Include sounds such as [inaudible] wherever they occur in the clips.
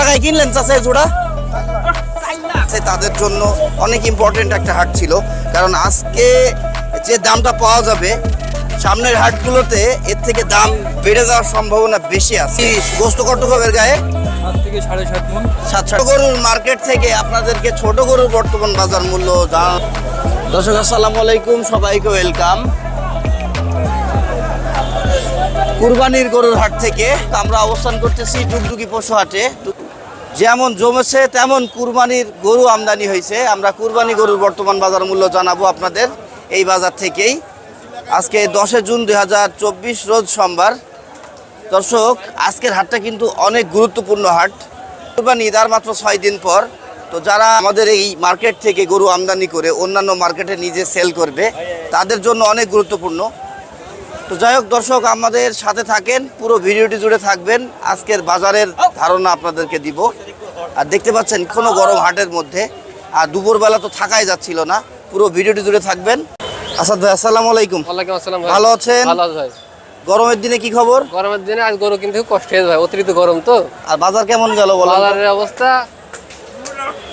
টাকায় কিনলেন চাষে জোড়া? তাদের জন্য অনেক ইম্পর্টেন্ট একটা হাট ছিল। কারণ আজকে যে দামটা পাওয়া যাবে সামনের হাটগুলোতে এর থেকে দাম বেড়ে যাওয়ার সম্ভাবনা বেশি আছে। গোস্ত কত কবের গায়ে গরুর মার্কেট থেকে আপনাদেরকে ছোট গরুর বর্তমান বাজার মূল্য জানান দর্শক আসসালামু আলাইকুম সবাইকে ওয়েলকাম কুরবানির গরুর হাট থেকে আমরা অবস্থান করতেছি টুকটুকি পশু হাটে। যেমন জমেছে, তেমন কুরবানির গরু আমদানি হয়েছে। আমরা কুরবানি গরুর বর্তমান বাজার মূল্য জানাব আপনাদের এই বাজার থেকেই। আজকে দশে জুন দু হাজার চব্বিশ, রোজ সোমবার। দর্শক, আজকের হাটটা কিন্তু অনেক গুরুত্বপূর্ণ হাট। কুরবানি আর মাত্র ছয় দিন পর। তো যারা আমাদের এই মার্কেট থেকে গরু আমদানি করে অন্যান্য মার্কেটে নিজে সেল করবে, তাদের জন্য অনেক গুরুত্বপূর্ণ। তো যাই হোক দর্শক আমাদের সাথে থাকেন পুরো ভিডিওটি জুড়ে থাকবেন। আজকের বাজারের ধারণা আপনাদেরকে দিব। আর দেখতে পাচ্ছেন কোনো গরম হাটের মধ্যে। আর দুপুরবেলা তো থাকাই যাচ্ছিল না। পুরো ভিডিওটি জুড়ে থাকবেন। আসাদ ভাই আসসালামু আলাইকুম। ওয়ালাইকুম আসসালাম ভালো আছেন? ভালো ভাই। গরমের দিনে কি খবর? গরমের দিনে আজ গরু কিন্তু খুব কষ্ট হয়েছে ভাই অতিরিক্ত গরম তো। আর বাজার কেমন গেল বলো বাজারের অবস্থা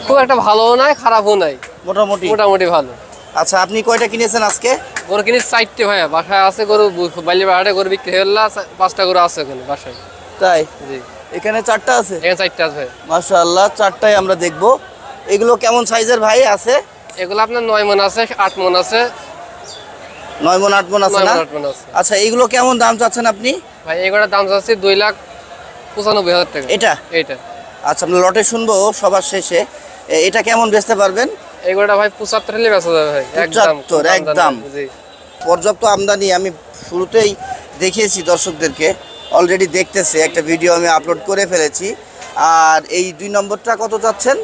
খুব একটা ভালোও নাই খারাপও নাই। মোটামুটি। মোটামুটি ভালো। আচ্ছা আপনি কয়টা কিনেছেন আজকে? গরু কিনে চারটে ভাই বাসায় আছে গরু বাইলে বাড়াটে গরু বিক্রি গেল, পাঁচটা গরু আছে ওখানে বাসায়। তাই? জি। এখানে চারটা আছে? এখানে চারটে আছে ভাই মাশাআল্লাহ চারটাই আমরা দেখব। এগুলো কেমন সাইজের ভাই আছে? এগুলো আপনার নয় মন আছে আট মন আছে। নয় মন আট মন আছে না? মন আচ্ছা এইগুলো কেমন দাম চাচ্ছেন আপনি? ভাই এগুলোর দাম যাচ্ছে দুই লাখ পঁচানব্বই হাজার টাকা। এটা? এইটা। আচ্ছা আমরা লটে শুনব সবার শেষে। এটা কেমন বেচতে পারবেন? এগুলোটা ভাই পঁচাত্তর হলে বেচা যাবে ভাই একদম একদম। পর্যাপ্ত আমদানি আমি শুরুতেই দেখিয়েছি দর্শকদেরকে অলরেডি দেখতেছে একটা ভিডিও আমি আপলোড করে ফেলেছি। আর এই দুই নম্বরটা কত চাচ্ছেন?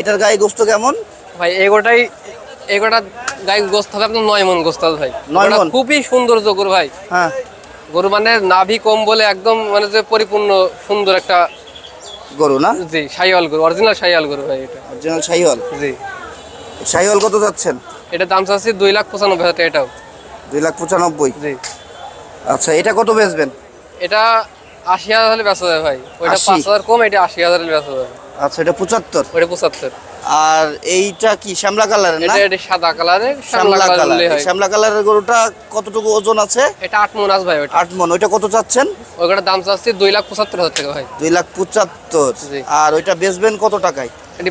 এটার গায়ে গোস্ত কেমন? ভাই এগোটাই এগোটা গাই গোস্ত হবে আপনার নয় মন গোস্ত ভাই। নয় মণ? খুবই সুন্দর তো গরু ভাই। হ্যাঁ। গরু মানে নাভি কম বলে একদম মানে যে পরিপূর্ণ সুন্দর একটা গরু না? জি শাহিওয়াল গরু অরিজিনাল শাহিওয়াল গরু ভাই এটা। অরিজিনাল শাহিওয়াল? জি। শাহিওয়াল কত যাচ্ছেন? এটা দাম চাচ্ছি দুই লাখ পঁচানব্বই হাজার এটাও। দুই লাখ পঁচানব্বই। জি। আচ্ছা এটা কত বেচবেন? এটা আশি হাজার হলে বেচা যাবে ভাই। ওইটা 80? পাঁচ হাজার কম এটা আশি হাজার হলে বেচা যাবে আচ্ছা এটা পঁচাত্তর? ওইটা পঁচাত্তর। আর এইটা কি শ্যামলা কালারের না? এটা সাদা কালারের শ্যামলা শ্যামলা কালার কালার। শ্যামলা কালারের গরুটা কতটুকু ওজন আছে? এটা আট মন আছে ভাই ওইটা আট মন। ওইটা কত চাচ্ছেন? ওইটার দাম চাচ্ছি দুই লাখ পঁচাত্তর হাজার টাকা ভাই। দুই লাখ পঁচাত্তর। জি। আর ওইটা বেচবেন কত টাকায়? এটি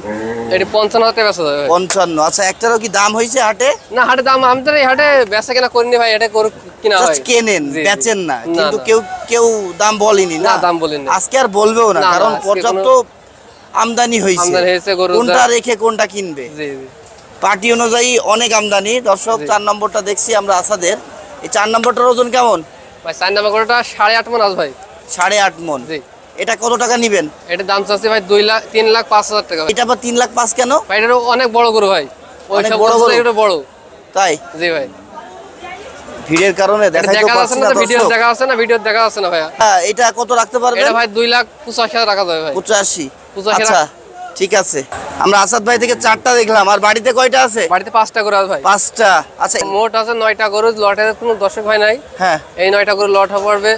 এটি পঞ্চান্ন বেচা যাবে ভাই। পঞ্চান্ন। আচ্ছা একটারও কি দাম হয়েছে হাটে? না হাটে দাম আমাদের এই হাটে বেচা কেনা করিনি ভাই এটা গরু কিনা হয়। কেনেন। বেচেন না। কিন্তু কেউ কেউ দাম বলেনি না, দাম বলেনি। আজকে আর বলবেও না কারণ পর্যাপ্ত আমদানি হয়েছে কোনটা রেখে কোনটা কিনবে? পার্টি অনুযায়ী অনেক আমদানি। দর্শক চার নম্বরটা দেখছি আমরা আসাদের। এই চার নম্বরটার ওজন কেমন? ভাই চার নাম্বার সাড়ে আট মন আছে ভাই। সাড়ে আট মন। এটা কত টাকা নিবেন? এটার দাম চাচ্ছে ভাই দুই লাখ তিন লাখ পাঁচ হাজার টাকা এটা আবার তিন লাখ পাঁচ কেন? ভাই এটারও অনেক বড় গরু ভাই। অনেক বড় গরু? এটা বড়। তাই? জি ভাই। ভিড়ের কারণে এটা দেখা যাচ্ছে না ভিডিও দেখা যাচ্ছে না ভিডিও দেখা যাচ্ছে না ভাইয়া। হ্যাঁ, এটা কত রাখতে পারবেন? এটা ভাই দুই লাখ পঁচাশি হাজার রাখা যাবে ভাই। পঁচাশি। আচ্ছা ঠিক আছে। আমরা আসাদ ভাই থেকে চারটা দেখলাম। আর বাড়িতে কয়টা আছে? বাড়িতে পাঁচটা গরু আছে ভাই। পাঁচটা। আচ্ছা মোট আছে নয়টা গরু লটের কোনো দর্শক ভাই নাই। হ্যাঁ। এই নয়টা গরু লট পড়বে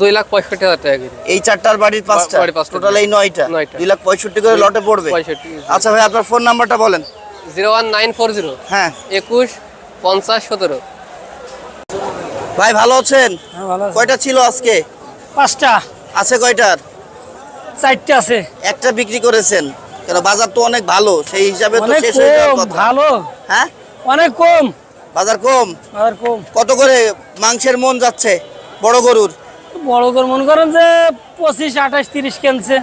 দুই লাখ পঁয়ষট্টি হাজার টাকা করে এই চারটার বাড়ির পাঁচটা। টোটাল এই নয়টা। দুই লাখ পঁয়ষট্টি করে লটে পড়বে? পঁয়ষট্টি আচ্ছা ভাই আপনার ফোন নাম্বারটা বলেন। Zero one nine four zero. হ্যাঁ। একুশ পঞ্চাশ সতেরো। ভাই ভালো আছেন? হ্যাঁ কয়টা ছিল আজকে? পাঁচটা। আছে কয়টার? চারটে আছে। একটা বিক্রি করেছেন। কেন বাজার তো অনেক ভালো সেই হিসাবে তো শেষ হয়ে যাওয়ার কথা। ভালো। হ্যাঁ? অনেক কম। বাজার কম? আর কম। কত করে মাংসের মন যাচ্ছে বড় গরুর? বড় করে মনে করেন যে পঁচিশ আঠাশ তিরিশ কিনছে।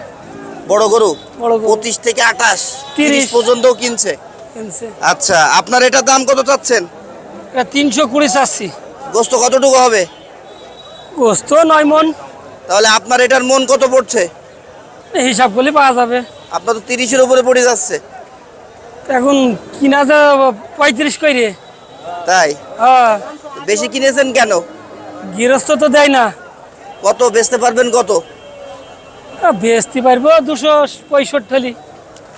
বড় গরু? গরু। পঁচিশ থেকে আঠাশ তিরিশ। পর্যন্তও কিনছে। আচ্ছা আপনার এটার দাম কত চাচ্ছেন? এটা তিনশো কুড়ি চাচ্ছি। গোস্ত কতটুকু হবে? গোস্ত নয় মন তাহলে আপনার এটার মন কত পড়ছে? হিসাব করলে পাওয়া যাবে। আপনার তো তিরিশের উপরে পড়ে যাচ্ছে। এখন কিনা যে পঁয়ত্রিশ করে তাই? হ্যাঁ। বেশি কিনেছেন কেন? গৃহস্থ তো দেয় না। কত? বেচতে পারবেন কত? বেচতে পারব দুশো পঁয়ষট্টি।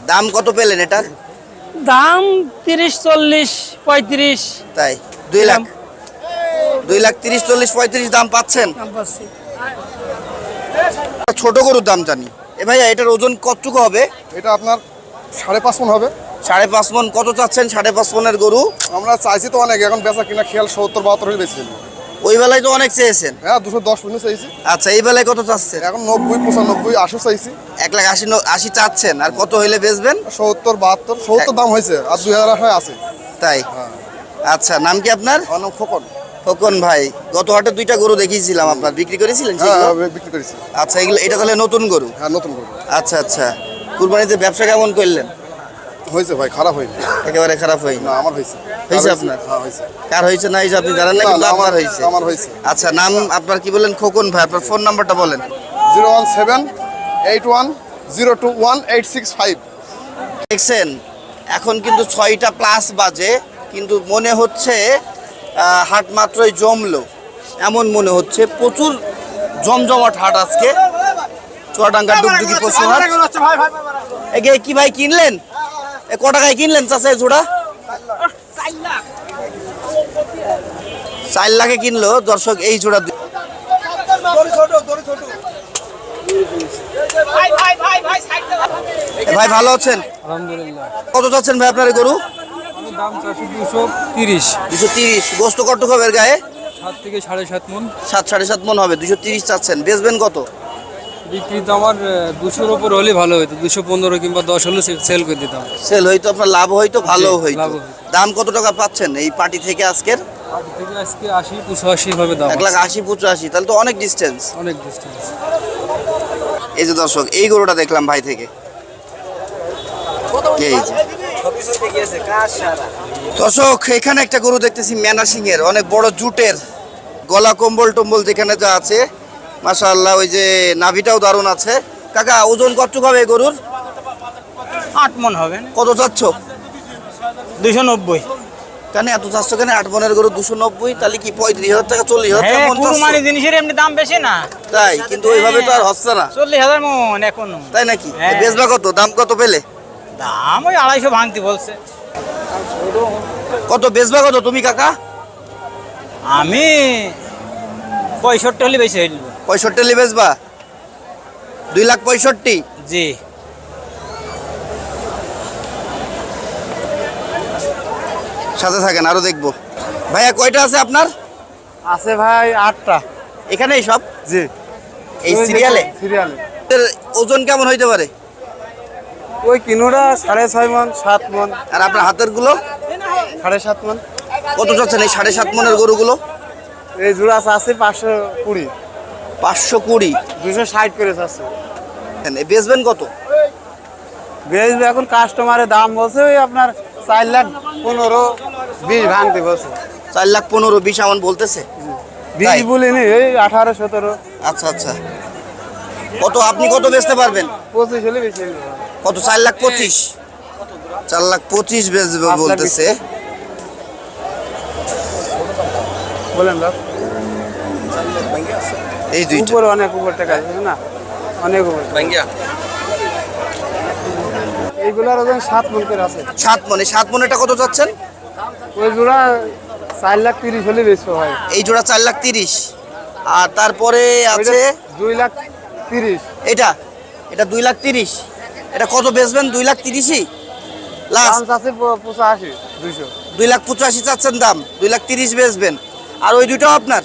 দাম কত পেলেন এটার দাম তিরিশ চল্লিশ পঁয়ত্রিশ। তাই? দুই লাখ। দুই লাখ তিরিশ চল্লিশ পঁয়ত্রিশ দাম পাচ্ছেন? ছোট গরুর দাম জানি। এ ভাইয়া এটার ওজন কতটুকু হবে? এটা আপনার সাড়ে পাঁচ মন হবে। সাড়ে পাঁচ মন। কত চাচ্ছেন সাড়ে পাঁচ মনের গরু? আমরা চাইছি তো অনেক এখন বেচা কিনা খেয়াল সত্তর বাহাত্তর হয়ে বেশি ওই বেলায় তো অনেক চেয়েছেন। হ্যাঁ দুশো দশ পর্যন্ত চাইছি। আচ্ছা এই বেলায় কত চাচ্ছেন? এখন নব্বই পঁচানব্বই আশি চাইছি। এক লাখ আশি আশি চাচ্ছেন। আর কত হইলে বেচবেন? সত্তর বাহাত্তর সত্তর দাম হয়েছে। আর দুই হাজার আঠারো আছে। তাই? হ্যাঁ। আচ্ছা নাম কি আপনার? আমার নাম খোকন। খোকন ভাই গত হাটে দুইটা গরু দেখিয়েছিলাম আপনার। বিক্রি করেছিলেন হ্যাঁ? আমি বিক্রি করেছি। আচ্ছা এগুলো এটা তাহলে নতুন গরু? হ্যাঁ নতুন করে আচ্ছা আচ্ছা। কুরবানিতে ব্যবসা কেমন করলেন? হয়েছে ভাই খারাপ হয়নি। একেবারে খারাপ হয়নি? না আমার হয়েছে। হয়েছে আপনার? হ্যাঁ হয়েছে। কার হয়েছে না হয়েছে আপনি জানেন না না, কিন্তু আমার হয়েছে। আমার হয়েছে। আচ্ছা নাম আপনার কি বললেন খোকন ভাই আপনার ফোন নাম্বারটা বলেন। Zero one seven eight one zero two one eight six five. দেখছেন এখন কিন্তু ছয়টা প্লাস বাজে কিন্তু মনে হচ্ছে হাট মাত্রই জমলো। এমন মনে হচ্ছে প্রচুর জমজমাট হাট আজকে। চুয়াডাঙ্গা ডুগডুগি পশু হাট এগে কি ভাই কিনলেন? এ ক টাকায় কিনলেন চাষা এই জোড়া? চার লাখে কিনলো দর্শক এই জোড়া ভাই ভালো আছেন? আলহামদুলিল্লাহ। কত চাচ্ছেন ভাই আপনার গরু? দাম চারশো দুশো তিরিশ। দুশো তিরিশ। গোস্ত কত হবে গায়ে? সাত থেকে সাড়ে সাত মন। সাত সাড়ে সাত মন হবে। দুশো তিরিশ চাচ্ছেন। বেচবেন কত? বিক্রি তো আমার দুশোর ওপর হলে ভালো হতো দুশো পনেরো কিংবা দশ হলে সেল করে দিতাম। সেল হইতো আপনার লাভ হইতো ভালো হইতো। দাম কত টাকা পাচ্ছেন এই পার্টি থেকে আজকের? আগে থেকে আজকে আশি পঁচাশি ভাবে দাম এক লাখ আশি পঁচাশি তাহলে তো অনেক ডিস্টেন্স অনেক ডিস্টেন্স এই যে দর্শক এই গরুটা দেখলাম ভাই থেকে। এই যে। দর্শক এখানে একটা গরু দেখতেছি ম্যানা সিং এর অনেক বড় জুটের গলা কম্বল টম্বল যেখানে যা আছে। মাশাআল্লাহ ওই যে নাভিটাও দারুণ আছে। কাকা ওজন কতটুকু হবে গরুর? আট মন হবে। কত চাচ্ছ? দুইশো নব্বই। কেন এত চাচ্ছ কেন? আট মনের গরু দুশো নব্বই তাহলে কি পঁয়ত্রিশ হাজার টাকা চল্লিশ হাজার হ্যাঁ মন জিনিসের এমনি দাম বেশি না। তাই কিন্তু ওইভাবে তো আর হচ্ছে না। চল্লিশ হাজার মন এখন। তাই নাকি? হ্যাঁ। বেচবা কত? দাম কত পেলে? দাম ওই আড়াইশো ভাঙতি বলছে। কত বেচবা কত তুমি কাকা? আমি পঁয়ষট্টি হলে বেশি হইল পঁয়ষট্টি হলে বেচবা? দুই লাখ পঁয়ষট্টি? জি। সাথে থাকেন আরও দেখব। ভাইয়া কয়টা আছে আপনার? আছে ভাই আটটা। এখানেই সব? জি। এই সিরিয়ালে সিরিয়ালে এর ওজন কেমন হইতে পারে? ওই কিনোটা সাড়ে ছয় মন সাত মন। আর আপনার হাতেরগুলো? সাড়ে সাত মন। কত চাচ্ছেন এই সাড়ে সাত মনের গরুগুলো? এই জোড়া আছে পাঁচশো কুড়ি। পাঁচশো কুড়ি? দুশো ষাট করে আছে এ বেচবেন কত? বেচবে এখন কাস্টমারের দাম বলছে ওই আপনার চার লাখ পনেরো বিশ ভাঙতে বলছে। চার লাখ পনেরো বিশ এমন বলতেছে? বিশ? বলিনি এই আঠারো সতেরো। আচ্ছা আচ্ছা। কত আপনি কত বেচতে পারবেন? পঁচিশ হলে বেশি। কত? চার লাখ পঁচিশ। চার লাখ পঁচিশ বেচবে বলতেছে। বলেন এই দুইটা। উপরে অনেক উপর টাকা আছে না? অনেক উপর এইগুলার ওজন সাত মন করে আছে। সাত মনে সাত মনেটা কত চাচ্ছেন? ওই জোড়া চার লাখ তিরিশ হলে বেশি হয় এই জোড়া চার লাখ তিরিশ। আর তারপরে আছে দুই লাখ তিরিশ। এটা। এটা দুই লাখ তিরিশ। এটা কত বেচবেন? দুই লাখ তিরিশই লাস্ট আছে পঁচাশি দুইশো। দুই লাখ পঁচাশি চাচ্ছেন দাম। দুই লাখ তিরিশ বেচবেন। আর ওই দুইটাও আপনার?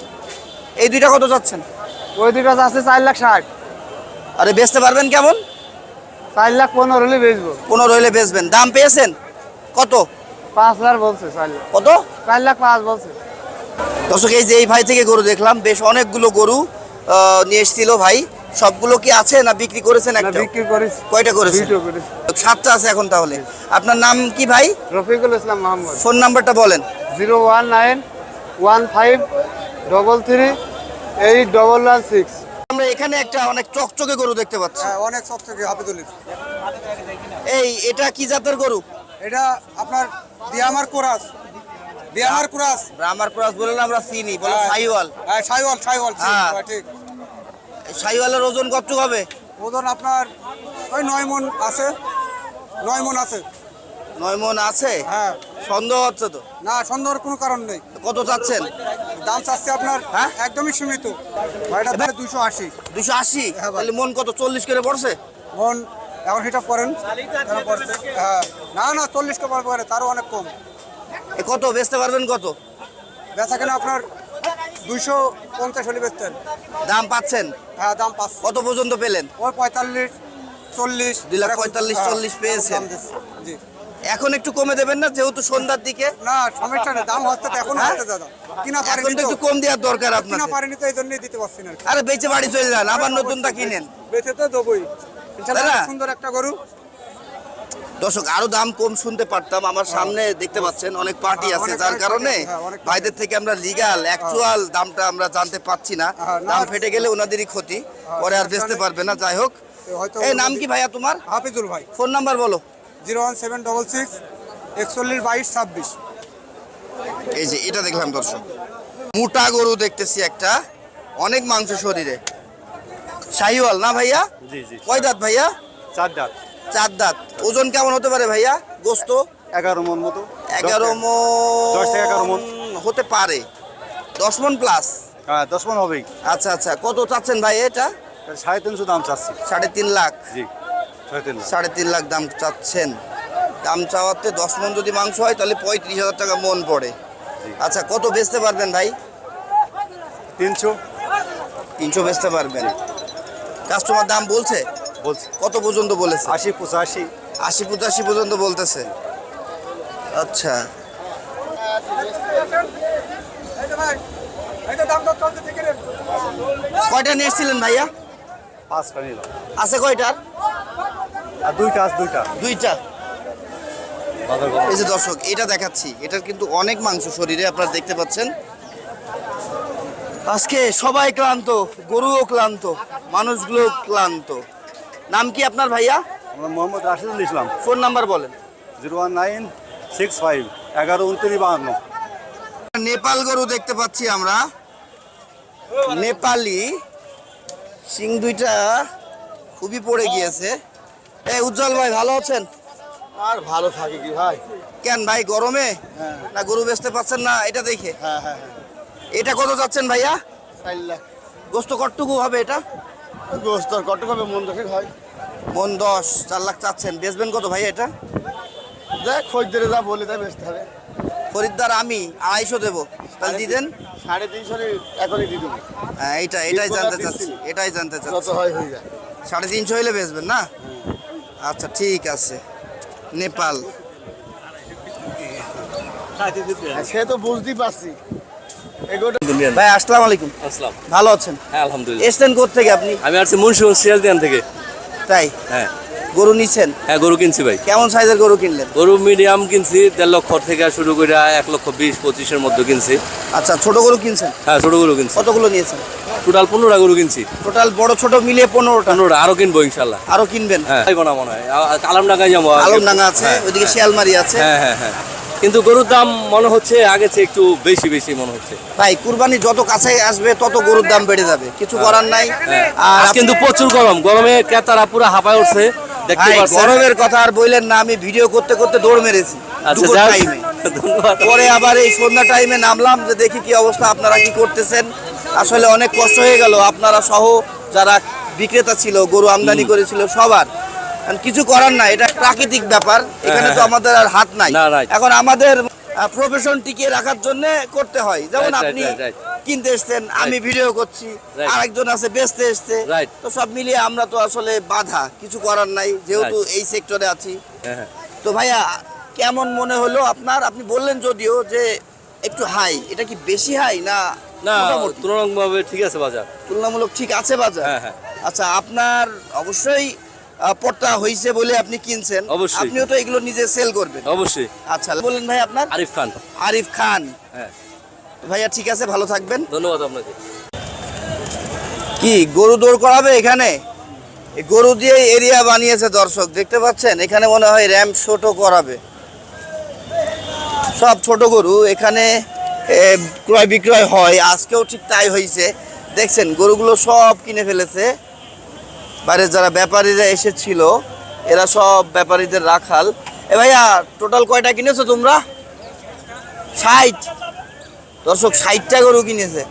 এই দুইটা কত চাচ্ছেন? ওই দুইটা আছে চার লাখ ষাট। আরে বেচতে পারবেন কেমন? চার লাখ পনেরো হলে বেচবো। পনেরো হইলে বেচবেন। দাম পেয়েছেন? কত? পাঁচ হাজার বলছে চার লাখ। কত? চার লাখ পাঁচ বলছে। দর্শক এই যে এই ভাই থেকে গরু দেখলাম বেশ অনেকগুলো গরু নিয়ে এসেছিল ভাই। সবগুলো কি আছে না বিক্রি করেছেন একটা বিক্রি করিস কয়টা করেছেন? দুইটো করিস সাতটা আছে এখন তাহলে। আপনার নাম কি ভাই? রফিকুল ইসলাম মোহাম্মদ ফোন নাম্বারটা বলেন। Zero one nine one five double three eight double one six. আমরা এখানে একটা অনেক চকচকে গরু দেখতে পাচ্ছি। অনেক সব থেকে হাফিজুলির এই এটা কি জাতের গরু? এটা আপনার দিয়ামার কোরাস। দিয়ামার কোরাস। আমার ক্রস বললাম আমরা চিনি বলে সাইওয়াল। হ্যাঁ সাইওয়াল সাইওয়াল হ্যাঁ। ঠিক। সাইওয়ালের ওজন কতটুকু হবে? ওজন আপনার ওই নয় মন আছে। নয় মন আছে। নয় মন আছে? হ্যাঁ। সন্দেহ হচ্ছে তো? না সন্দেহের কোনো কারণ নেই। কত চাচ্ছেন? দাম চাচ্ছে আপনার হ্যাঁ? একদমই সীমিত। ভাইটা তাহলে দুশো আশি। দুশো আশি? হ্যাঁ তাহলে মন কত চল্লিশ করে পড়ছে? মন এখন হিসাব করেন। হ্যাঁ। না না চল্লিশ করে তারও অনেক কম। এ কত বেচতে পারবেন কত? বেচা কেন আপনার দুইশো পঞ্চাশ হলে বেচতেন। দাম পাচ্ছেন? হ্যাঁ দাম পাঁচ কত পর্যন্ত পেলেন? ওই পঁয়তাল্লিশ চল্লিশ। দুই লাখ পঁয়তাল্লিশ, হ্যাঁ, চল্লিশ পেয়েছেন। জি। এখন একটু কমে দেবেন না যেহেতু সন্ধ্যার দিকে? না সমস্যা নেই দাম হচ্ছে এখন হ্যাঁ? হচ্ছে দাদা কিনা পারিনি তো তো। একটু কম দেওয়ার দরকার কিনা আপনার পারিনি তো এই জন্যই দিতে পারছি না আরে বেঁচে বাড়ি চলে যান আবার নতুনটা কিনেন। বেঁচে তো দেবই। ইনশাল্লাহ দাদা? সুন্দর একটা গরু। দর্শক আরও দাম কম শুনতে পারতাম। আমার সামনে দেখতে পাচ্ছেন অনেক পার্টি আছে যার কারণে হ্যাঁ, ভাইদের থেকে আমরা লিগাল অ্যাকচুয়াল দামটা আমরা জানতে পাচ্ছি না। হ্যাঁ, দাম ফেটে গেলে ওনাদেরই ক্ষতি পরে আর বেচতে পারবে না। যাই হোক। এই নাম কি ভাইয়া তোমার? হাফিজুল ভাই। ফোন নাম্বার বলো। Zero one seven double six একচল্লিশ বাইশ ছাব্বিশ। এই যে এটা দেখলাম দর্শক। মোটা গরু দেখতেছি একটা অনেক মাংস শরীরে। শাহিওয়াল না ভাইয়া? জি জি কয় দাঁত ভাইয়া? চার ডাক চার দাঁত। ওজন কেমন হতে পারে ভাইয়া? গোস্ত? এগারো মন মতো। এগারো মন দশ থেকে এগারো মন। হতে পারে। দশ মন প্লাস হ্যাঁ দশ মন হবেই। আচ্ছা আচ্ছা। কত চাচ্ছেন ভাই এটা? সাড়ে তিনশো দাম চাচ্ছি। সাড়ে তিন লাখ। জি সাড়ে তিন লাখ। সাড়ে তিন লাখ দাম চাচ্ছেন। দাম চাওয়াতে দশ মন যদি মাংস হয় তাহলে পঁয়ত্রিশ হাজার টাকা মন পড়ে। আচ্ছা কত বেচতে পারবেন ভাই? তিনশো। তিনশো বেচতে পারবেন। কাস্টমার দাম বলছে? বলছি। কত পর্যন্ত বলেছে? আশি পঁচাশি। আশি পঁচাশি পর্যন্ত বলতেছে। আচ্ছা। কয়টা নিয়ে এসেছিলেন ভাইয়া? পাঁচটা নিলাম। আছে কয়টার? আর দুইটা আছে দুইটা। দুইটা। এই যে দর্শক এটা দেখাচ্ছি। এটার কিন্তু অনেক মাংস শরীরে আপনারা দেখতে পাচ্ছেন। আজকে সবাই ক্লান্ত গরুও ক্লান্ত মানুষগুলো ক্লান্ত। নাম কি আপনার ভাইয়া? আমরা মোহাম্মদ রাশিদুল ইসলাম। ফোন নাম্বার বলেন। Zero one nine six five এগারো উনত্রিশ বাহান্ন। নেপাল গরু দেখতে পাচ্ছি আমরা। নেপালি সিং দুইটা খুবই পড়ে গিয়েছে। এই উজ্জ্বল ভাই ভালো আছেন? আর ভালো থাকে কি ভাই? কেন ভাই গরমে? হ্যাঁ। না গরু বেচতে পাচ্ছেন না এটা দেখে? হ্যাঁ হ্যাঁ এটা কত যাচ্ছেন ভাইয়া? চার লাখ। গোস্ত কটটুকু হবে এটা? গোস্ত কত কবে মন দেখে হয় মন দশ চার লাখ চাচ্ছেন। বেচবেন কত ভাই এটা? দেখ খোঁজ যা বলে তাই বেচতে হবে। খরিদ্দার আমি আড়াইশো দেবো। তাহলে দিয়ে দেন। সাড়ে তিনশো এখনই দিয়ে দেবো। হ্যাঁ এইটা এটাই জানতে চাচ্ছি। এটাই জানতে যত চাচ্ছি হয় হয়ে যায়। সাড়ে তিনশো হইলে বেচবেন না? আচ্ছা ঠিক আছে। নেপাল। সে তো বুঝতেই পারছি। ভাই আসসালামু আলাইকুম। আসসালাম। ভালো আছেন? হ্যাঁ আলহামদুলিল্লাহ। এসছেন থেকে আপনি? আমি আসছি মুন্সিগঞ্জ সিরাজদিয়ান থেকে। তাই? হ্যাঁ। গরু নিছেন? হ্যাঁ গরু কিনছি ভাই। কেমন সাইজের গরু কিনলেন? গরু মিডিয়াম কিনছি দেড় লক্ষ থেকে শুরু করে এক লক্ষ বিশ পঁচিশের মধ্যে কিনছি। আচ্ছা ছোট গরু কিনছেন? হ্যাঁ ছোট গরু কিনছি। কতগুলো নিয়েছেন? টোটাল পনেরোটা গরু কিনছি। টোটাল বড় ছোট মিলিয়ে পনেরোটা। পনেরোটা আরও কিনবো ইনশাল্লাহ। আরও কিনবেন? হ্যাঁ। মনে হয় আলমডাঙ্গায় যাব। আলমডাঙ্গা আছে হ্যাঁ, ওইদিকে শিয়ালমারি আছে। হ্যাঁ হ্যাঁ হ্যাঁ। কিন্তু গরুর দাম মনে হচ্ছে আগে চেয়ে একটু বেশি বেশি মনে হচ্ছে। ভাই কুরবানি যত কাছে আসবে তত গরুর দাম বেড়ে যাবে। কিছু করার নাই। হ্যাঁ। আর কিন্তু প্রচুর গরম। গরমে ক্রেতারা পুরো হাঁপায় উঠছে দেখতে পাচ্ছেন। গরমের কথা আর বললেন না আমি ভিডিও করতে করতে দৌড় মেরেছি। আচ্ছা টাইমে ধন্যবাদ। পরে আবার এই সন্ধ্যা টাইমে নামলাম যে দেখি কি অবস্থা আপনারা কি করতেছেন? আসলে অনেক কষ্ট হয়ে গেল। আপনারা সহ যারা বিক্রেতা ছিল গরু আমদানি করেছিল সবার। কিছু করার নাই এটা প্রাকৃতিক ব্যাপার এখানে তো হ্যাঁ, আমাদের আর হাত নাই। এখন আমাদের প্রফেশন টিকিয়ে রাখার জন্য করতে হয়। যেমন আপনি. কিনতে এসছেন আমি ভিডিও করছি. আরেকজন আছে বেচতে এসছে। তো সব মিলিয়ে আমরা তো আসলে বাধা কিছু করার নাই যেহেতু এই সেক্টরে আছি। হ্যাঁ হ্যাঁ। তো ভাইয়া কেমন মনে হলো আপনার? আপনি বললেন যদিও যে একটু হাই এটা কি বেশি হাই না না মোটামুটি? তুলনামূলকভাবে ঠিক আছে বাজার। তুলনামূলক ঠিক আছে বাজার? হ্যাঁ, হ্যাঁ। আচ্ছা আপনার অবশ্যই পট্টা হয়েছে বলে আপনি কিনছেন অবশ্যই। আপনিও তো এগুলো নিজে সেল করবেন। অবশ্যই। আচ্ছা বললেন ভাই আপনার? আরিফ খান। আরিফ খান। হ্যাঁ। ভাইয়া ঠিক আছে ভালো থাকবেন। ধন্যবাদ আপনাকে। কি গরু দৌড় করাবে এখানে? গরু দিয়ে এরিয়া বানিয়েছে দর্শক দেখতে পাচ্ছেন? এখানে মনে হয় র্যাম্প শোটও করাবে। সব ছোট গরু এখানে ক্রয় বিক্রয় হয়। আজকেও ঠিক তাই হয়েছে দেখছেন গরুগুলো সব কিনে ফেলেছে। বাইরে যারা ব্যাপারীরা এসেছিল এরা সব ব্যাপারীদের রাখাল। এ ভাইয়া টোটাল কয়টা কিনেছো তোমরা? ষাট। দর্শক ষাটটা গরু কিনেছে।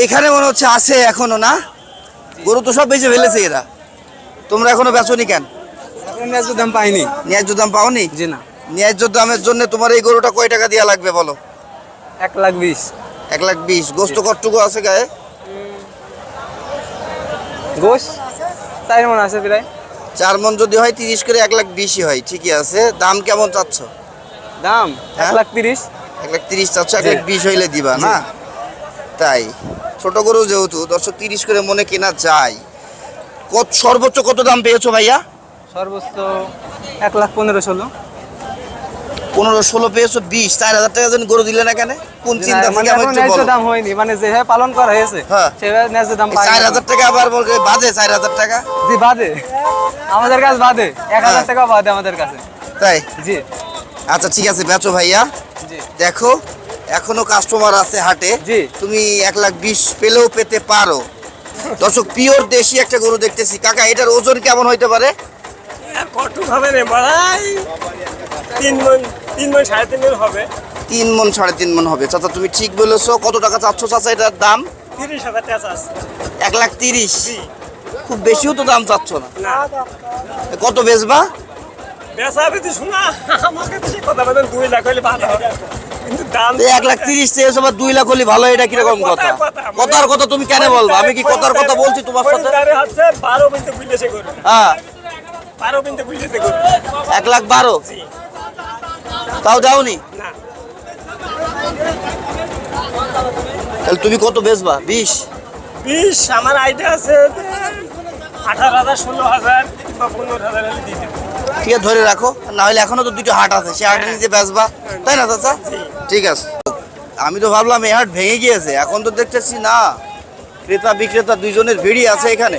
এইখানে মনে হচ্ছে আছে এখনও না? গরু তো সব বেঁচে ফেলেছে এরা। তোমরা এখনও বেচনি কেন? ন্যায্য দাম পাইনি। ন্যায্য দাম পাওনি? জি না। ন্যায্য দামের জন্য তোমার এই গরুটা কয় টাকা দেওয়া লাগবে বলো? এক লাখ বিশ। এক লাখ বিশ। গোস্ত কতটুকু আছে গায়ে? গোস চার মন আছে প্রায়। চার মন যদি হয় তিরিশ করে এক লাখ বিশই হয় ঠিকই আছে। দাম কেমন চাচ্ছ? দাম? হ্যাঁ? এক লাখ তিরিশ। এক লাখ তিরিশ চাচ্ছ এক লাখ বিশ হইলে দিবা না? তাই ছোট গরু যেহেতু দর্শক তিরিশ করে মনে কেনা যায়। কত সর্বোচ্চ কত দাম পেয়েছ ভাইয়া? সর্বোচ্চ এক লাখ পনেরো ষোলো। পনেরো ষোলো পেয়েছ বিশ চার হাজার টাকা যেন গরু দিলে না কেন? কোন চিন্তা মানে থেকে হচ্ছে ন্যায্য দাম হয়নি মানে যেভাবে পালন করা হয়েছে হ্যাঁ। সেভাবে ন্যায্য দাম চার হাজার টাকা আবার বলবে বাদে চার হাজার টাকা? জি বাদে আমাদের কাছে বাদে এক হাজার হ্যাঁ। টাকা বাদে আমাদের কাছে। তাই? জি। আচ্ছা ঠিক আছে বেচো ভাইয়া। দেখো এখনও কাস্টমার আছে হাটে। জি। তুমি এক লাখ বিশ পেলেও পেতে পারো। দর্শক পিওর দেশি একটা গরু দেখতেছি। কাকা এটার ওজন কেমন হইতে পারে? কটুক হবে রে ভাই তিন মন তিন মন সাড়ে তিন মন হবে। তিন মন সাড়ে তিন মন হবে। চাচা তুমি ঠিক বলেছ। কত টাকা চাচ্ছ চাচা এটার দাম? তিরিশ হাজার টাকা এক লাখ তিরিশ। খুব বেশিও তো দাম চাচ্ছ না। কত বেচবা? বেচা বেশি শোনা আমাকে তো কথা বলেন দুই লাখ হলে ভালো কিন্তু দাম এক লাখ তিরিশ চেয়েছো দুই লাখ হলে ভালো এটা কীরকম কথা? কথার কথা। তুমি কেন বলব? আমি কি কথার কথা বলছি তোমার সাথে? হ্যাঁ। বারো এক লাখ বারো? তাও দাওনি তাহলে তুমি কত বেচবা? বিশ? বিশ আমার আইডিয়া আছে আঠারো হাজার ষোলো হাজার বা পনেরো হাজার হলে দিয়ে দেবো। ঠিক আছে ধরে রাখো। না হলে এখনও তো দুটো হাট আছে সে হাটে নিজে বেচবা। তাই না চাচা? ঠিক আছে। আমি তো ভাবলাম এই হাট ভেঙে গিয়েছে এখন তো দেখতেছি না। ক্রেতা বিক্রেতা দুইজনের ভিড়ই আছে এখানে।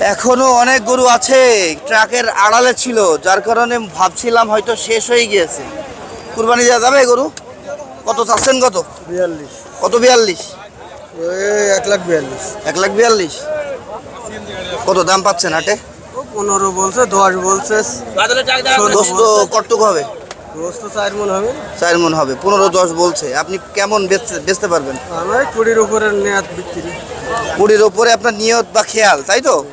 এখনও অনেক গরু আছে ট্রাকের আড়ালে ছিল যার কারণে ভাবছিলাম হয়তো শেষ হয়ে গিয়েছে। কুরবানি দেওয়া যাবে গরু? কত চাচ্ছেন কত? বিয়াল্লিশ। কত বিয়াল্লিশ? এক লাখ বিয়াল্লিশ। এক লাখ বিয়াল্লিশ। কত দাম পাচ্ছেন হাটে? পনেরো বলছে দশ বলছে দোস্ত কটুক হবে? রোজ তো চার মন হবে। চার মন হবে পনেরো দশ বলছে। আপনি কেমন বেচতে- পারবেন? আমার কুড়ির উপরে নেয়াত বিক্রি। কুড়ির ওপরে আপনার নিয়ত বা খেয়াল তাই তো?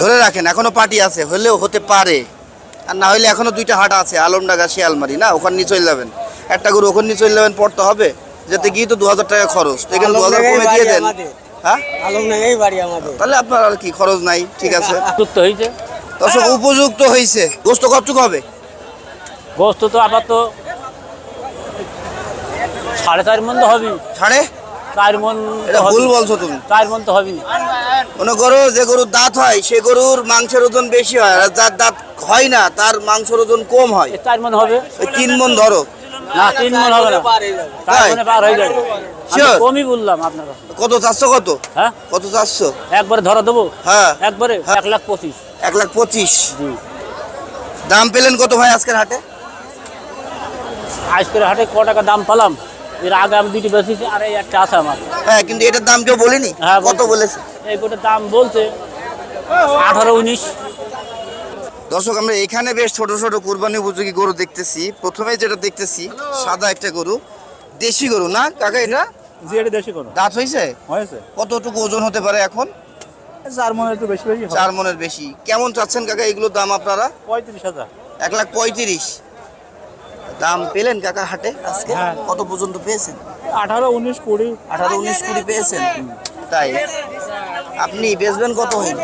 ধরে রাখেন এখনও পার্টি আছে হলেও হতে পারে। আর না হলে এখনও দুইটা হাট আছে আলমডাঙ্গা শিয়ালমারি না? ওখানে নিয়ে চলে যাবেন। একটা গরু ওখানে নিয়ে চলে যাবেন পড়তে হবে। যেতে গিয়ে তো দু হাজার টাকা খরচ। তো এখানে দু হাজার কমে দিয়ে দেন। হ্যাঁ? তাহলে আপনার আর কি খরচ নাই ঠিক আছে? [laughs] হয়েছে। দর্শক উপযুক্ত হয়েছে। গোস্ত কতটুকু হবে? গোস্ত তো আবার তো সাড়ে চার মন তো হবে সাড়ে? চার মন তো এটা হবেই। ভুল বলছো তুমি। চার মন তো হবে মনে করো যে গরুর দাঁত হয় সে গরুর মাংসের ওজন বেশি হয় আর যার দাঁত হয় না তার মাংসের ওজন কম হয়। চার মন হবে। তিন মন ধরো। না তিন মন হবে না। চার মনে পার হয়ে যাবে। কমই বললাম আপনার কত চারশো কত? হ্যাঁ? কত চারশো? একবারে ধরা দেবো? হ্যাঁ। একবারে হ্যাঁ। এক লাখ পঁচিশ। এক লাখ পঁচিশ। দাম পেলেন কত ভাই আজকের হাটে? আজকের হাটে ক টাকা দাম পেলাম? এর আগে আমি দুটি বেশিছি আর এই একটা আছে আমার। হ্যাঁ কিন্তু এটার দাম কেউ বলেনি? হ্যাঁ, কত বলছে। এই গোটার দাম বলছে আঠারো উনিশ। দর্শক আমরা এখানে বেশ ছোট ছোট কুরবানি উপযোগী গরু দেখতেছি। প্রথমে যেটা দেখতেছি সাদা একটা গরু। দেশি গরু না কাকা এটা? জি এটা দেশি কোনো দাঁত হয়েছে? হয়েছে। কতটুকু ওজন হতে পারে এখন? চার মনে একটু বেশি বেশি চার মনের বেশি। কেমন চাচ্ছেন কাকা এগুলোর দাম আপনারা? পঁয়ত্রিশ হাজার। এক লাখ পঁয়ত্রিশ। দাম পেলেন কাকা হাটে আজকে? হ্যাঁ। কত পর্যন্ত পেয়েছেন? আঠারো উনিশ কুড়ি। আঠারো উনিশ কুড়ি পেয়েছেন। তাই? আপনি বেচবেন কত হইল?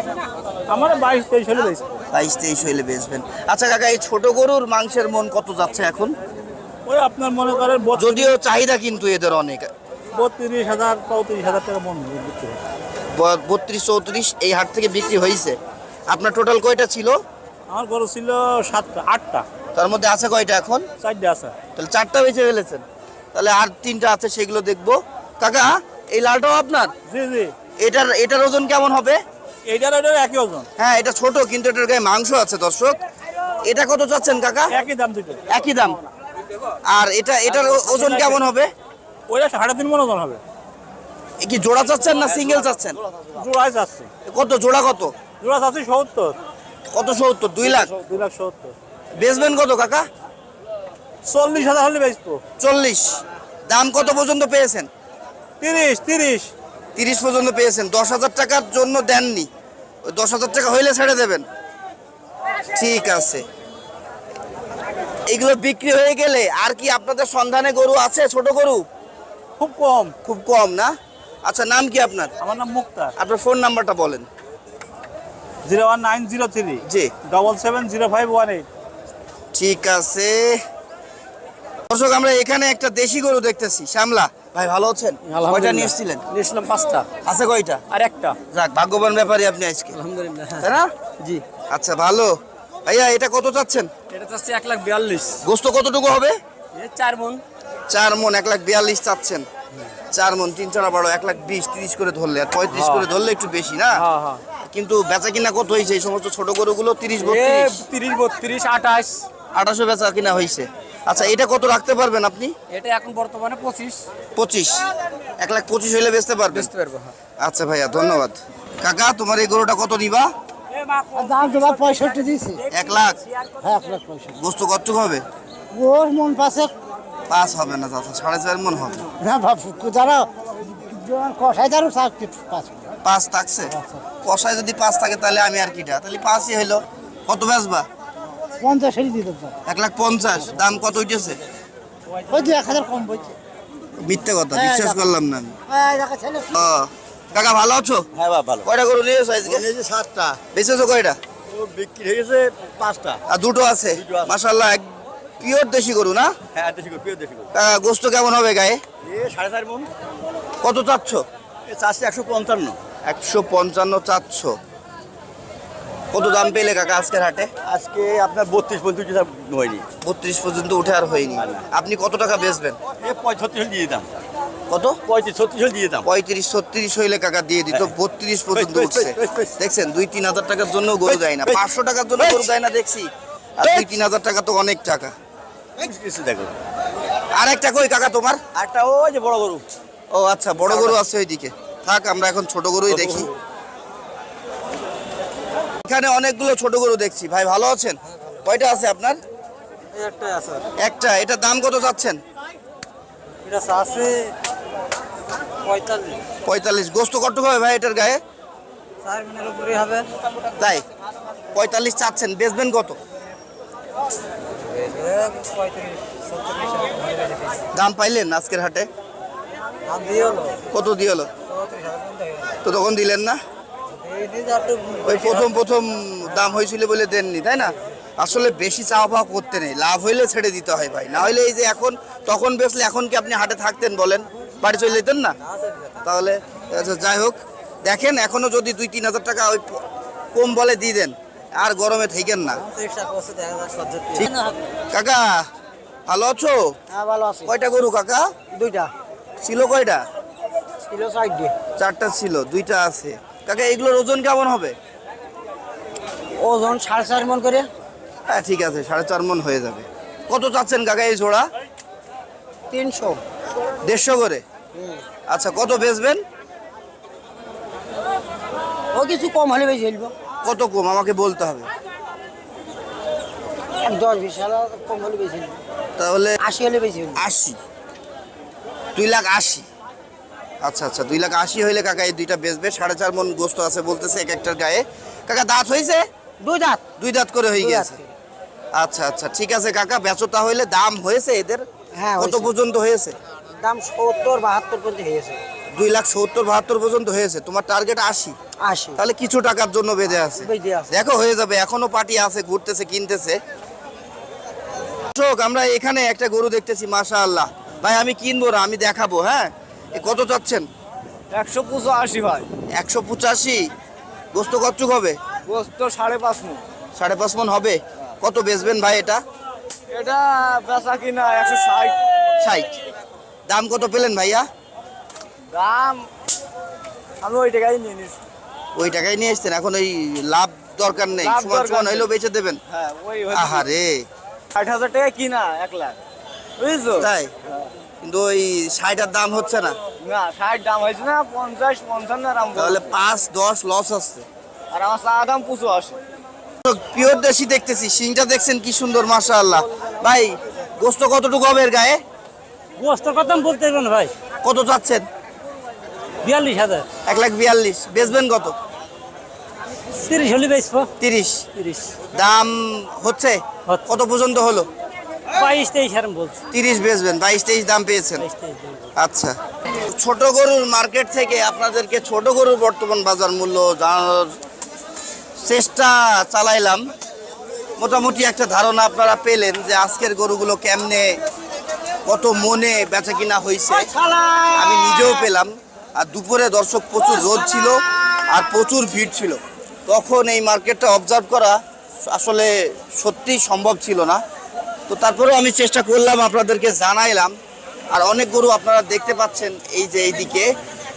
আমার বাইশ তেইশ হলে বেশি বাইশ তেইশ হইলে বেচবেন। আচ্ছা কাকা এই ছোট গরুর মাংসের মন কত যাচ্ছে এখন? ওই আপনার মনে করেন যদিও চাহিদা কিন্তু এদের অনেক। বত্রিশ হাজার চৌত্রিশ হাজার টাকা মন। বত্রিশ চৌত্রিশ এই হাট থেকে বিক্রি হয়েছে আপনার টোটাল কয়টা ছিল? আমার গরু ছিল সাতটা আটটা। তার মধ্যে আছে কয়টা এখন? চারটে আছে। তাহলে চারটা বেঁচে ফেলেছেন। তাহলে আর তিনটা আছে সেগুলো দেখব। কাকা এই লালটাও আপনার? জি জি। এটার এটার ওজন কেমন হবে? এটার ওইটার একই ওজন। হ্যাঁ এটা ছোট কিন্তু এটার গায়ে মাংস আছে দর্শক। এটা কত চাচ্ছেন কাকা? একই দাম দুটো। একই দাম। আর এটা এটার ওজন কেমন হবে? ওইটা সাড়ে তিন মন ওজন হবে। এ কি জোড়া চাচ্ছেন না সিঙ্গেল চাচ্ছেন? জোড়ায় যাচ্ছে কত জোড়া কত? জোড়া যাচ্ছে সত্তর। কত সত্তর? দুই লাখ? দুই লাখ সত্তর। বেচবেন কত কাকা? চল্লিশ হাজার হলে বেচবো। চল্লিশ। দাম কত পর্যন্ত পেয়েছেন? তিরিশ তিরিশ। তিরিশ পর্যন্ত পেয়েছেন। দশ হাজার টাকার জন্য দেননি। ওই দশ হাজার টাকা হইলে ছেড়ে দেবেন। ঠিক আছে। এগুলো বিক্রি হয়ে গেলে আর কি আপনাদের সন্ধানে গরু আছে ছোট গরু? খুব কম। খুব কম না? আচ্ছা নাম কি আপনার? আমার নাম মুক্তার। আপনার ফোন নাম্বারটা বলেন। Zero one nine zero three. জি। Double seven zero five one eight. ঠিক আছে। দর্শক আমরা এখানে একটা দেশি গরু দেখতেছি। শ্যামলা ভাই ভালো আছেন? কয়টা নিয়ে এসেছিলেন? নিয়েছিলাম পাঁচটা। আছে কয়টা? আর একটা। যাক ভাগ্যবান ব্যাপারই আপনি আজকে। আলহামদুলিল্লাহ। তাই না? জি। আচ্ছা ভালো। ভাইয়া এটা কত চাচ্ছেন? এটা চাচ্ছি এক লাখ বিয়াল্লিশ। গোস্ত কতটুকু হবে? চার মন। চার মন এক লাখ বিয়াল্লিশ চাচ্ছেন। চার মন তিন চারা বারো এক লাখ বিশ তিরিশ করে ধরলে আর পঁয়ত্রিশ করে ধরলে একটু বেশি না? হ্যাঁ হ্যাঁ। কিন্তু বেচা কিনা কত হয়েছে? এই সমস্ত ছোট গরুগুলো তিরিশ বত্রিশ? তিরিশ বত্রিশ আঠাশ। আঠাশো বেচা কিনা হয়েছে আচ্ছা এটা কত রাখতে পারবেন আপনি? এটা এখন বর্তমানে পঁচিশ। পঁচিশ। এক লাখ পঁচিশ হইলে বেচতে পারবেন? বেচতে পারব হ্যাঁ। আচ্ছা ভাইয়া ধন্যবাদ। কাকা তোমার এই গরুটা কত দিবা? দাম তোমার পঁয়ষট্টি দিয়েছি। এক লাখ? হ্যাঁ এক লাখ পঁয়ষট্টি। গোস্ত কতটুকু হবে? ওর মন পাশে। পাঁচ হবে না চাচা সাড়ে চার মন হবে। না যারা কষাই থাকছে? কষায় যদি পাঁচ থাকে তাহলে আমি আর কিটা? তাহলে পাঁচই হইল। কত বেচবা? পঞ্চাশেরই দিতে এক লাখ পঞ্চাশ দাম কত উঠেছে ওই দু এক হাজার কম বলছে মিথ্যে কথা হ্যাঁ, বিশ্বাস করলাম না আমি। ও, কাকা ভালো আছো? হ্যাঁ বাবা ভালো। কয়টা গরু নিয়েছো আজকে? সাতটা। বেচেছো কয়টা? ও বিক্রি হয়ে গেছে পাঁচটা। আর দুটো আছে? মাশাল্লাহ এক পিওর দেশি গরু না? হ্যাঁ দেশি করে পিও দেশি কাকা গোস্ত কেমন হবে গায়ে? এ সাড়ে চার মন। কত চাচ্ছ? এ চারশো একশো পঞ্চান্ন। একশো পঞ্চান্ন চাচ্ছ। কত দাম পেলে কাকা আজকের হাটে? আজকে আপনার বত্রিশ পঁয়ত্রিশ হাজার হয়নি। বত্রিশ পর্যন্ত উঠে আর হয়নি। আপনি কত টাকা বেচবেন? এ পঁয়ষট্টি দিয়ে দিতাম কত? পঁয়ত্রিশ ছত্রিশ দিয়ে দিতাম পঁয়ত্রিশ ছত্রিশ হইলে কাকা দিয়ে দিত বত্রিশ পর্যন্ত উঠছে। দেখছেন দুই তিন হাজার টাকার জন্য গরু দেয় না। পাঁচশো টাকার জন্য গরু দেয় না দেখছি। আর দুই তিন হাজার টাকা তো অনেক টাকা। দেখো। আর একটা কই কাকা তোমার? একটা ওই যে বড় গরু। ও আচ্ছা বড় গরু আছে ওইদিকে। থাক আমরা এখন ছোট গরুই দেখি। এখানে অনেকগুলো ছোট গরু দেখছি। ভাই ভালো আছেন? কয়টা আছে আপনার? একটা এটা দাম কত চাচ্ছেন? পঁয়তাল্লিশ। গোস্ত কতটুকু হবে ভাই এটার গায়ে? তাই? পঁয়তাল্লিশ চাচ্ছেন। বেচবেন কত? দাম পাইলেন আজকের হাটে? কত দিয়ে হলো? তো তখন দিলেন না? ওই প্রথম প্রথম দাম হয়েছিল বলে দেননি তাই না? আসলে বেশি চাওয়া পাওয়া করতে নেই। লাভ হইলে ছেড়ে দিতে হয় ভাই। না হলে এই যে এখন তখন বেচলে এখন কি আপনি হাটে থাকতেন বলেন? বাড়ি চলে যেতেন না? তাহলে আচ্ছা, যাই হোক। দেখেন এখনও যদি দুই তিন হাজার টাকা ওই কম বলে দিয়ে দেন আর গরমে থেকেন না। কাকা ভালো আছো? হ্যাঁ ভালো আছে। কয়টা গরু কাকা? দুইটা। ছিল কয়টা? ছিল চারটা ছিল দুইটা আছে। কাকা এগুলোর ওজন কেমন হবে? ওজন সাড়ে চার মন করে। হ্যাঁ ঠিক আছে সাড়ে চার মন হয়ে যাবে। কত চাচ্ছেন কাকা এই জোড়া? তিনশো। দেড়শো করে? আচ্ছা কত বেচবেন? ও কিছু কম হলে বেশি ফেলব কত কম? আমাকে বলতে হবে। দশ বিশ হাজার কম হলে বেশি তাহলে আশি হলে বেশি আশি। দুই লাখ আশি। আচ্ছা আচ্ছা দুই লাখ আশি হইলে কাকা এই দুইটা বেচবে সাড়ে চার মন গোস্ত আছে বলতেছে এক একটার গায়ে। কাকা দাঁত হয়েছে দুই দাঁত। দুই দাঁত করে হয়ে গেছে। আচ্ছা আচ্ছা ঠিক আছে কাকা বেচতা হইলে দাম হয়েছে এদের? হ্যাঁ, কত পর্যন্ত হয়েছে? দাম সত্তর বাহাত্তর পর্যন্ত হয়েছে। দুই লাখ সত্তর বাহাত্তর পর্যন্ত হয়েছে। তোমার টার্গেট আশি। আশি। তাহলে কিছু টাকার জন্য বেঁধে আছে। দেখো হয়ে যাবে। এখনও পার্টি আছে ঘুরতেছে কিনতেছে। আমরা এখানে একটা গরু দেখতেছি মাশা আল্লাহ ভাই আমি কিনবো না আমি দেখাবো হ্যাঁ? কত চাচ্ছেন? একশো পঁচাশি ভাই। একশো পঁচাশি? গোস্ত কচ্ছুক হবে? গোস্ত সাড়ে পাঁচ মন। সাড়ে পাঁচ মন হবে? কত বেচবেন ভাই এটা? এটা বেচা কিনা একশো ষাট। ষাট। দাম কত পেলেন ভাইয়া? দাম আমি ওই টাকাই নিয়ে নিচ্ছি ওই টাকায় নিয়ে এসছেন? এখন ওই লাভ দরকার নেই। সমান সমান হইলেও বেচে দেবেন? হ্যাঁ ওই আহারে। ষাট হাজার টাকা কিনা এক লাখ। বুঝছ? তাই? কিন্তু ওই ষাটার দাম হচ্ছে না। না ষাট দাম হয়েছে না পঞ্চাশ পঞ্চান্ন আমি তাহলে পাঁচ দশ লস আসছে। আর আমার চা দাম পুষো আসে। পিওর দেশি দেখতেছি সিংটা দেখছেন কি সুন্দর মাশাআল্লাহ। ভাই গোস্ত কতটুকু হবে এর গায়ে? গোস্ত কত বলতে পারবেন ভাই? কত চাচ্ছেন? বিয়াল্লিশ হাজার। এক লাখ বিয়াল্লিশ। বেচবেন কত? তিরিশ হলে বেচবো। তিরিশ। তিরিশ। দাম হচ্ছে? হচ্ছে। কত পর্যন্ত হলো? বাইশ তেইশ হারাম বলছি। তিরিশ বেচবেন বাইশ তেইশ দাম পেয়েছেন। আচ্ছা। ছোট গরুর মার্কেট থেকে আপনাদেরকে ছোট গরুর বর্তমান বাজার মূল্য জানানোর চেষ্টা চালাইলাম। মোটামুটি একটা ধারণা আপনারা পেলেন যে আজকের গরুগুলো কেমনে কত মনে বেচা কিনা হয়েছে আমি নিজেও পেলাম। আর দুপুরে দর্শক প্রচুর রোদ ছিল আর প্রচুর ভিড় ছিল। তখন এই মার্কেটটা অবজার্ভ করা আসলে সত্যিই সম্ভব ছিল না। তো তারপরেও আমি চেষ্টা করলাম, আপনাদেরকে জানাইলাম। আর অনেক গরু আপনারা দেখতে পাচ্ছেন এই যে এইদিকে।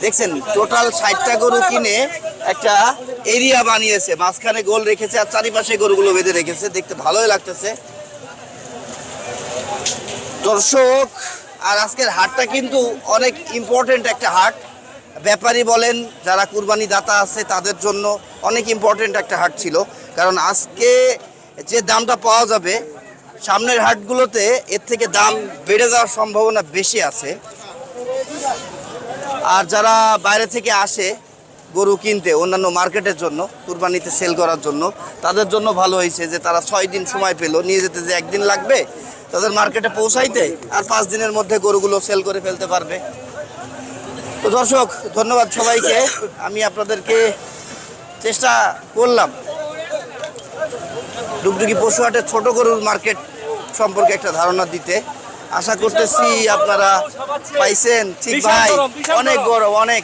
দেখছেন টোটাল ষাটটা গরু কিনে একটা এরিয়া বানিয়েছে, মাঝখানে গোল রেখেছে আর চারিপাশে গরুগুলো বেঁধে রেখেছে। দেখতে ভালোই লাগতেছে। দর্শক, আর আজকের হাটটা কিন্তু অনেক ইম্পর্টেন্ট একটা হাট। ব্যাপারী বলেন, যারা কুরবানি দাতা আছে, তাদের জন্য অনেক ইম্পর্টেন্ট একটা হাট ছিল। কারণ আজকে যে দামটা পাওয়া যাবে সামনের হাটগুলোতে এর থেকে দাম বেড়ে যাওয়ার সম্ভাবনা বেশি আছে। আর যারা বাইরে থেকে আসে গরু কিনতে অন্যান্য মার্কেটের জন্য, কুরবানিতে সেল করার জন্য, তাদের জন্য ভালো হয়েছে যে তারা ছয় দিন সময় পেল, নিয়ে যেতে যে একদিন লাগবে, তাদের মার্কেটে পৌঁছাইতে আর পাঁচ দিনের মধ্যে গরুগুলো সেল করে ফেলতে পারবে। তো দর্শক, ধন্যবাদ সবাইকে। আমি আপনাদেরকে চেষ্টা করলাম ডুগডুগি পশুহাটের ছোট গরুর মার্কেট সম্পর্কে একটা ধারণা দিতে আশা করতেছি আপনারা পাইছেন। ঠিক ভাই অনেক গরম অনেক।